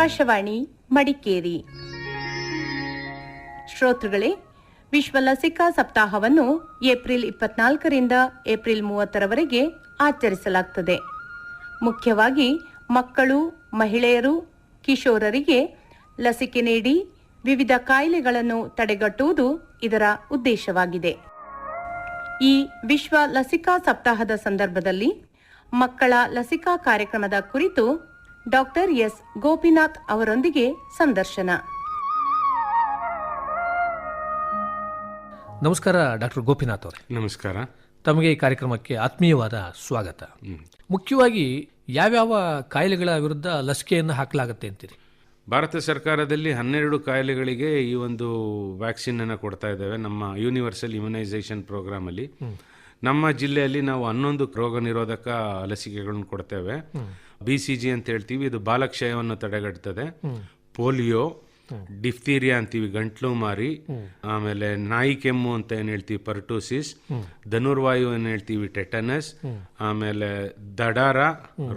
ಆಕಾಶವಾಣಿ ಮಡಿಕೇರಿ. ಶ್ರೋತೃಗಳೇ, ವಿಶ್ವ ಲಸಿಕಾ ಸಪ್ತಾಹವನ್ನು ಏಪ್ರಿಲ್ ಇಪ್ಪತ್ನಾಲ್ಕರಿಂದ ಏಪ್ರಿಲ್ ಮೂವತ್ತರವರೆಗೆ ಆಚರಿಸಲಾಗುತ್ತದೆ ಮುಖ್ಯವಾಗಿ, ಮಕ್ಕಳು, ಮಹಿಳೆಯರು, ಕಿಶೋರರಿಗೆ ಲಸಿಕೆ ನೀಡಿ ವಿವಿಧ ಕಾಯಿಲೆಗಳನ್ನು ತಡೆಗಟ್ಟುವುದು ಇದರ ಉದ್ದೇಶವಾಗಿದೆ. ಈ ವಿಶ್ವ ಲಸಿಕಾ ಸಪ್ತಾಹದ ಸಂದರ್ಭದಲ್ಲಿ ಮಕ್ಕಳ ಲಸಿಕಾ ಕಾರ್ಯಕ್ರಮದ ಕುರಿತು ಡಾಕ್ಟರ್ ಎಸ್. ಗೋಪಿನಾಥ್ ಅವರೊಂದಿಗೆ ಸಂದರ್ಶನ. ನಮಸ್ಕಾರ ಡಾಕ್ಟರ್ ಗೋಪಿನಾಥ್ ಅವರೇ. ನಮಸ್ಕಾರ. ತಮಗೆ ಈ ಕಾರ್ಯಕ್ರಮಕ್ಕೆ ಆತ್ಮೀಯವಾದ ಸ್ವಾಗತ. ಮುಖ್ಯವಾಗಿ ಯಾವ್ಯಾವ ಕಾಯಿಲೆಗಳ ವಿರುದ್ಧ ಲಸಿಕೆಯನ್ನು ಹಾಕಲಾಗುತ್ತೆ ಅಂತೀರಿ? ಭಾರತ ಸರ್ಕಾರದಲ್ಲಿ ಹನ್ನೆರಡು ಕಾಯಿಲೆಗಳಿಗೆ ಈ ಒಂದು ವ್ಯಾಕ್ಸಿನ್ ಅನ್ನು ಕೊಡ್ತಾ ಇದ್ದೇವೆ. ನಮ್ಮ ಯೂನಿವರ್ಸಲ್ ಇಮ್ಯುನೈಸೇಷನ್ ಪ್ರೋಗ್ರಾಮ್ ಅಲ್ಲಿ ನಮ್ಮ ಜಿಲ್ಲೆಯಲ್ಲಿ ನಾವು ಹನ್ನೊಂದು ರೋಗ ನಿರೋಧಕ ಲಸಿಕೆಗಳನ್ನು ಕೊಡ್ತೇವೆ. ಬಿ ಸಿ ಜಿ ಅಂತ ಹೇಳ್ತೀವಿ ಇದು ಬಾಲಕ್ಷಯವನ್ನು ತಡೆಗಟ್ಟುತ್ತದೆ ಪೋಲಿಯೋ ಡಿಫ್ತೀರಿಯಾ ಅಂತೀವಿ ಗಂಟ್ಲು ಮಾರಿ ಆಮೇಲೆ ನಾಯಿ ಕೆಮ್ಮು ಅಂತ ಏನ್ ಹೇಳ್ತೀವಿ ಪರ್ಟೋಸಿಸ್ ಧನುರ್ವಾಯು ಏನ್ ಹೇಳ್ತೀವಿ ಟೆಟನಸ್ ಆಮೇಲೆ ದಡಾರ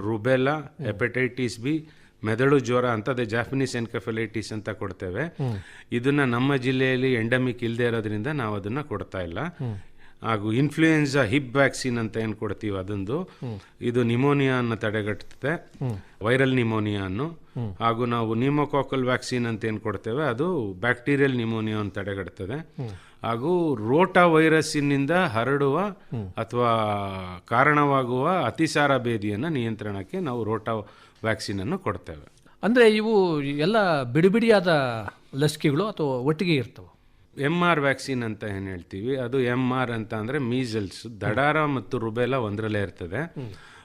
ರುಬೆಲಾ ಹೆಪಟೈಟಿಸ್ ಬಿ ಮೆದಳು ಜ್ವರ ಅಂತ ಅದೇ ಜಾಪನೀಸ್ ಎನ್ಕಫೆಲೈಟಿಸ್ ಅಂತ ಕೊಡ್ತೇವೆ. ಇದನ್ನ ನಮ್ಮ ಜಿಲ್ಲೆಯಲ್ಲಿ ಎಂಡಮಿಕ್ ಇಲ್ಲದೆ ಇರೋದ್ರಿಂದ ನಾವು ಅದನ್ನ ಕೊಡ್ತಾ ಇಲ್ಲ. ಹಾಗೂ ಇನ್ಫ್ಲೂಯೆನ್ಸಾ ಹಿಪ್ ವ್ಯಾಕ್ಸಿನ್ ಅಂತ ಏನು ಕೊಡ್ತೀವಿ ಅದೊಂದು. ಇದು ನ್ಯುಮೋನಿಯಾ ಅನ್ನು ತಡೆಗಟ್ಟುತ್ತೆ ವೈರಲ್ ನಿಮೋನಿಯಾನು ಹಾಗೂ ನಾವು ನಿಮೋಕಾಕಲ್ ವ್ಯಾಕ್ಸಿನ್ ಅಂತ ಏನು ಕೊಡ್ತೇವೆ ಅದು ಬ್ಯಾಕ್ಟೀರಿಯಲ್ ನಿಮೋನಿಯಾವನ್ನು ತಡೆಗಟ್ತದೆ. ಹಾಗೂ ರೋಟಾ ವೈರಸ್ಸಿನಿಂದ ಹರಡುವ ಅಥವಾ ಕಾರಣವಾಗುವ ಅತಿಸಾರ ಭೇದಿಯನ್ನು ನಿಯಂತ್ರಣಕ್ಕೆ ನಾವು ರೋಟಾ ವ್ಯಾಕ್ಸಿನ್ ಅನ್ನು ಕೊಡ್ತೇವೆ. ಅಂದ್ರೆ ಇವು ಎಲ್ಲ ಬಿಡಿಬಿಡಿಯಾದ ಲಸಿಕೆಗಳು ಅಥವಾ ಒಟ್ಟಿಗೆ ಇರ್ತವೆ? ಎಂ ಆರ್ ವ್ಯಾಕ್ಸಿನ್ ಅಂತ ಏನು ಹೇಳ್ತೀವಿ? ಅದು ಎಂ ಆರ್ ಅಂತ ಅಂದರೆ ಮೀಸಲ್ಸ್ ದಡಾರ ಮತ್ತು ರುಬೆಲಾ ಒಂದರಲ್ಲೇ ಇರ್ತದೆ.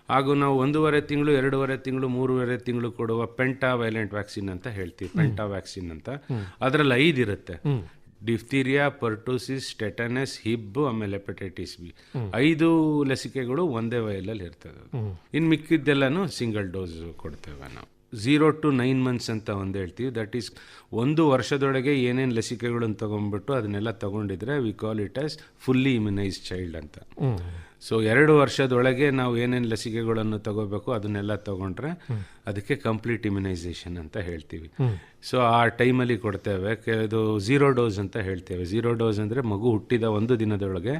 ಹಾಗೂ ನಾವು ಒಂದೂವರೆ ತಿಂಗಳು, ಎರಡೂವರೆ ತಿಂಗಳು, ಮೂರುವರೆ ತಿಂಗಳು ಕೊಡುವ ಪೆಂಟಾ ವೈಲೆಂಟ್ ವ್ಯಾಕ್ಸಿನ್ ಅಂತ ಹೇಳ್ತೀವಿ. ಪೆಂಟಾ ವ್ಯಾಕ್ಸಿನ್ ಅಂತ. ಅದರಲ್ಲಿ ಐದು ಇರುತ್ತೆ. ಡಿಫ್ತೀರಿಯಾ ಪರ್ಟೋಸಿಸ್ ಟೆಟನಸ್ ಹಿಬ್ ಆಮೇಲೆ ಹೆಪಟೈಟಿಸ್ ಬಿ ಐದು ಲಸಿಕೆಗಳು ಒಂದೇ ವಯಲಲ್ಲಿ ಇರ್ತದೆ. ಇನ್ನು ಮಿಕ್ಕಿದ್ದೆಲ್ಲನೂ ಸಿಂಗಲ್ ಡೋಸ್ ಕೊಡ್ತೇವೆ ನಾವು. ಝೀರೋ ಟು ನೈನ್ ಮಂತ್ಸ್ ಅಂತ ಒಂದು ಹೇಳ್ತೀವಿ. ದಟ್ ಈಸ್ ಒಂದು ವರ್ಷದೊಳಗೆ ಏನೇನು ಲಸಿಕೆಗಳನ್ನು ತೊಗೊಂಡ್ಬಿಟ್ಟು ಅದನ್ನೆಲ್ಲ ತಗೊಂಡಿದ್ರೆ we call it as fully immunised child ಅಂತ. ಸೊ ಎರಡು ವರ್ಷದೊಳಗೆ ನಾವು ಏನೇನು ಲಸಿಕೆಗಳನ್ನು ತಗೋಬೇಕು ಅದನ್ನೆಲ್ಲ ತಗೊಂಡ್ರೆ ಅದಕ್ಕೆ ಕಂಪ್ಲೀಟ್ ಇಮ್ಯುನೈಸೇಷನ್ ಅಂತ ಹೇಳ್ತೀವಿ. ಸೊ ಆ ಟೈಮಲ್ಲಿ ಕೊಡ್ತೇವೆ. ಇದು ಝೀರೋ ಡೋಸ್ ಅಂತ ಹೇಳ್ತೇವೆ. ಝೀರೋ ಡೋಸ್ ಅಂದರೆ ಮಗು ಹುಟ್ಟಿದ ಒಂದು ದಿನದೊಳಗೆ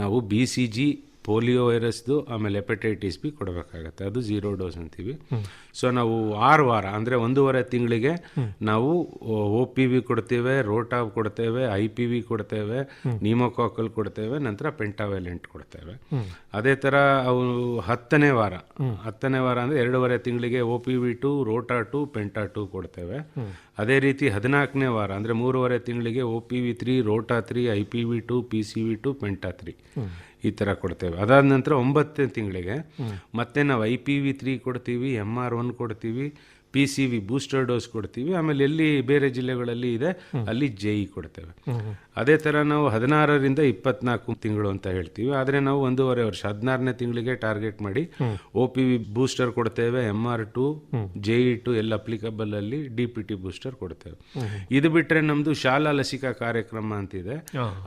ನಾವು ಬಿ ಸಿ ಜಿ ಪೋಲಿಯೋ ವೈರಸ್ದು ಆಮೇಲೆ ಹೆಪಟೈಟಿಸ್ ಬಿ ಕೊಡಬೇಕಾಗತ್ತೆ. ಅದು ಜೀರೋ ಡೋಸ್ ಅಂತೀವಿ. ಸೊ ನಾವು ಆರು ವಾರ ಅಂದರೆ ಒಂದೂವರೆ ತಿಂಗಳಿಗೆ ನಾವು ಓ ಪಿ ವಿ ಕೊಡ್ತೇವೆ ರೋಟಾ ಕೊಡ್ತೇವೆ ಐ ಪಿ ವಿ ಕೊಡ್ತೇವೆ ನೀಮೋಕಾಕಲ್ ಕೊಡ್ತೇವೆ ನಂತರ ಪೆಂಟಾವೆಲೆಂಟ್ ಕೊಡ್ತೇವೆ. ಅದೇ ಥರ ಅವು ಹತ್ತನೇ ವಾರ ಹತ್ತನೇ ವಾರ ಅಂದರೆ ಎರಡೂವರೆ ತಿಂಗಳಿಗೆ O P V two rota two penta two ಕೊಡ್ತೇವೆ. ಅದೇ ರೀತಿ ಹದಿನಾಲ್ಕನೇ ವಾರ ಅಂದರೆ ಮೂರುವರೆ ತಿಂಗಳಿಗೆ O P V three rota three I P V two P C V two penta three. ಈ ಥರ ಕೊಡ್ತೇವೆ. ಅದಾದ ನಂತರ ಒಂಬತ್ತನೇ ತಿಂಗಳಿಗೆ ಮತ್ತೆ ನಾವು ಐ ಪಿ ವಿ ತ್ರೀ ಕೊಡ್ತೀವಿ ಎಂ ಆರ್ ಒನ್ ಕೊಡ್ತೀವಿ P C V booster dose ಕೊಡ್ತೀವಿ. ಆಮೇಲೆ ಎಲ್ಲಿ ಬೇರೆ ಜಿಲ್ಲೆಗಳಲ್ಲಿ ಇದೆ ಅಲ್ಲಿ ಜೆ ಇ ಕೊಡ್ತೇವೆ. ಅದೇ ಥರ ನಾವು ಹದಿನಾರರಿಂದ ಇಪ್ಪತ್ನಾಲ್ಕು ತಿಂಗಳು ಅಂತ ಹೇಳ್ತೀವಿ. ಆದರೆ ನಾವು ಒಂದೂವರೆ ವರ್ಷ ಹದಿನಾರನೇ ತಿಂಗಳಿಗೆ ಟಾರ್ಗೆಟ್ ಮಾಡಿ ಒ ಪಿ ವಿ ಬೂಸ್ಟರ್ ಕೊಡ್ತೇವೆ M R two J E two ಎಲ್ಲ ಅಪ್ಲಿಕಬಲ್ ಅಲ್ಲಿ ಡಿ ಪಿ ಟಿ ಬೂಸ್ಟರ್ ಕೊಡ್ತೇವೆ. ಇದು ಬಿಟ್ಟರೆ ನಮ್ಮದು ಶಾಲಾ ಲಸಿಕಾ ಕಾರ್ಯಕ್ರಮ ಅಂತಿದೆ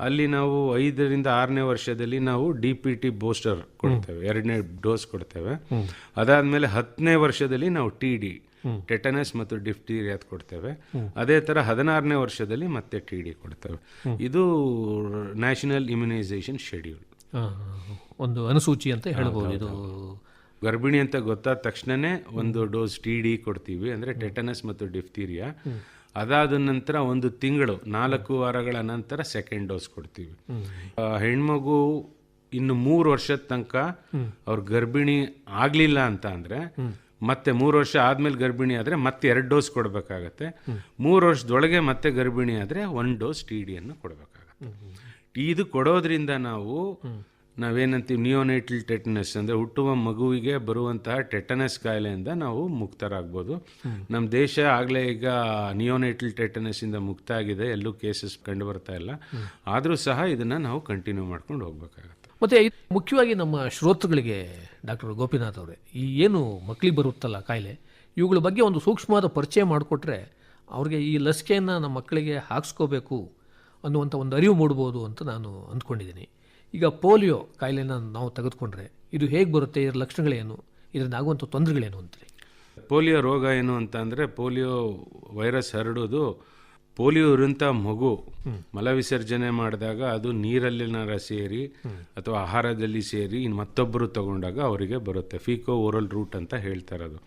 ಅಲ್ಲಿ ನಾವು ಐದರಿಂದ ಆರನೇ ವರ್ಷದಲ್ಲಿ ನಾವು ಡಿ ಪಿ ಟಿ ಬೂಸ್ಟರ್ ಕೊಡ್ತೇವೆ. ಎರಡನೇ ಡೋಸ್ ಕೊಡ್ತೇವೆ. ಅದಾದಮೇಲೆ ಹತ್ತನೇ ವರ್ಷದಲ್ಲಿ ನಾವು ಟಿ ಡಿ ಟೆಟನಸ್ ಮತ್ತು ಡಿಫ್ಟೀರಿಯಾದ್ ಕೊಡ್ತೇವೆ. ಅದೇ ತರ ಹದಿನಾರನೇ ವರ್ಷದಲ್ಲಿ ಮತ್ತೆ ಟಿ ಡಿ ಕೊಡ್ತೇವೆ. ಇದು ನ್ಯಾಷನಲ್ ಇಮ್ಯುನೈಸೇಷನ್ ಶೆಡ್ಯೂಲ್ ಒಂದು ಅನುಸೂಚಿ ಅಂತ ಹೇಳ್ಬೋದು ಇದು. ಗರ್ಭಿಣಿ ಅಂತ ಗೊತ್ತಾದ ತಕ್ಷಣನೇ ಒಂದು ಡೋಸ್ ಟಿ ಡಿ ಕೊಡ್ತೀವಿ. ಅಂದರೆ ಟೆಟನಸ್ ಮತ್ತು ಡಿಫ್ತೀರಿಯಾ ಅದಾದ ನಂತರ ಒಂದು ತಿಂಗಳು ನಾಲ್ಕು ವಾರಗಳ ನಂತರ ಸೆಕೆಂಡ್ ಡೋಸ್ ಕೊಡ್ತೀವಿ. ಹೆಣ್ಮಗು ಇನ್ನು ಮೂರು ವರ್ಷದ ತನಕ ಅವ್ರ ಗರ್ಭಿಣಿ ಆಗಲಿಲ್ಲ ಅಂತ ಅಂದರೆ ಮತ್ತೆ ಮೂರು ವರ್ಷ ಆದಮೇಲೆ ಗರ್ಭಿಣಿ ಆದರೆ ಮತ್ತೆ ಎರಡು ಡೋಸ್ ಕೊಡಬೇಕಾಗತ್ತೆ. ಮೂರು ವರ್ಷದೊಳಗೆ ಮತ್ತೆ ಗರ್ಭಿಣಿ ಆದರೆ ಒನ್ ಡೋಸ್ ಟಿ ಡಿಯನ್ನು ಕೊಡಬೇಕಾಗತ್ತೆ. ಇದು ಕೊಡೋದ್ರಿಂದ ನಾವು ನಾವೇನಂತೀವಿ ನಿಯೋನೇಟಲ್ ಟೆಟನಸ್ ಅಂದರೆ ಹುಟ್ಟುವ ಮಗುವಿಗೆ ಬರುವಂತಹ ಟೆಟನಸ್ ಕಾಯಿಲೆಯಿಂದ ನಾವು ಮುಕ್ತರಾಗ್ಬೋದು. ನಮ್ಮ ದೇಶ ಆಗಲೇ ಈಗ ನಿಯೋನೇಟಲ್ ಟೆಟನಸ್ಸಿಂದ ಮುಕ್ತ ಆಗಿದೆ ಎಲ್ಲೂ ಕೇಸಸ್ ಕಂಡು ಬರ್ತಾ ಇಲ್ಲ. ಆದರೂ ಸಹ ಇದನ್ನು ನಾವು ಕಂಟಿನ್ಯೂ ಮಾಡ್ಕೊಂಡು ಹೋಗ್ಬೇಕಾಗತ್ತೆ. ಮತ್ತೆ ಮುಖ್ಯವಾಗಿ ನಮ್ಮ ಶ್ರೋತೃಗಳಿಗೆ ಡಾಕ್ಟರ್ ಗೋಪಿನಾಥ್ ಅವರೇ, ಈ ಏನು ಮಕ್ಕಳಿಗೆ ಬರುತ್ತಲ್ಲ ಕಾಯಿಲೆ, ಇವುಗಳ ಬಗ್ಗೆ ಒಂದು ಸೂಕ್ಷ್ಮವಾದ ಪರಿಚಯ ಮಾಡಿಕೊಟ್ರೆ ಅವ್ರಿಗೆ ಈ ಲಸಿಕೆಯನ್ನು ನಮ್ಮ ಮಕ್ಕಳಿಗೆ ಹಾಕ್ಸ್ಕೋಬೇಕು ಅನ್ನುವಂಥ ಒಂದು ಅರಿವು ಮೂಡ್ಬೋದು ಅಂತ ನಾನು ಅಂದ್ಕೊಂಡಿದ್ದೀನಿ. ಈಗ ಪೋಲಿಯೋ ಕಾಯಿಲೆನ ನಾವು ತೆಗೆದುಕೊಂಡ್ರೆ ಇದು ಹೇಗೆ ಬರುತ್ತೆ, ಇದರ ಲಕ್ಷಣಗಳೇನು ಇದರಿಂದ ಆಗುವಂಥ ತೊಂದರೆಗಳೇನು ಅಂತೀರಿ? ಪೋಲಿಯೋ ರೋಗ ಏನು ಅಂತ ಅಂದರೆ ಪೋಲಿಯೋ ವೈರಸ್ ಹರಡೋದು ಪೋಲಿಯೋ ಇರುವಂಥ ಮಗು ಮಲವಿಸರ್ಜನೆ ಮಾಡಿದಾಗ ಅದು ನೀರಲ್ಲಿನಾರ ಸೇರಿ ಅಥವಾ ಆಹಾರದಲ್ಲಿ ಸೇರಿ ಇನ್ನು ಮತ್ತೊಬ್ಬರು ತಗೊಂಡಾಗ ಅವರಿಗೆ ಬರುತ್ತೆ. ಫೀಕೋ ಓರಲ್ ರೂಟ್ ಅಂತ ಹೇಳ್ತಾರೆ ಅದು.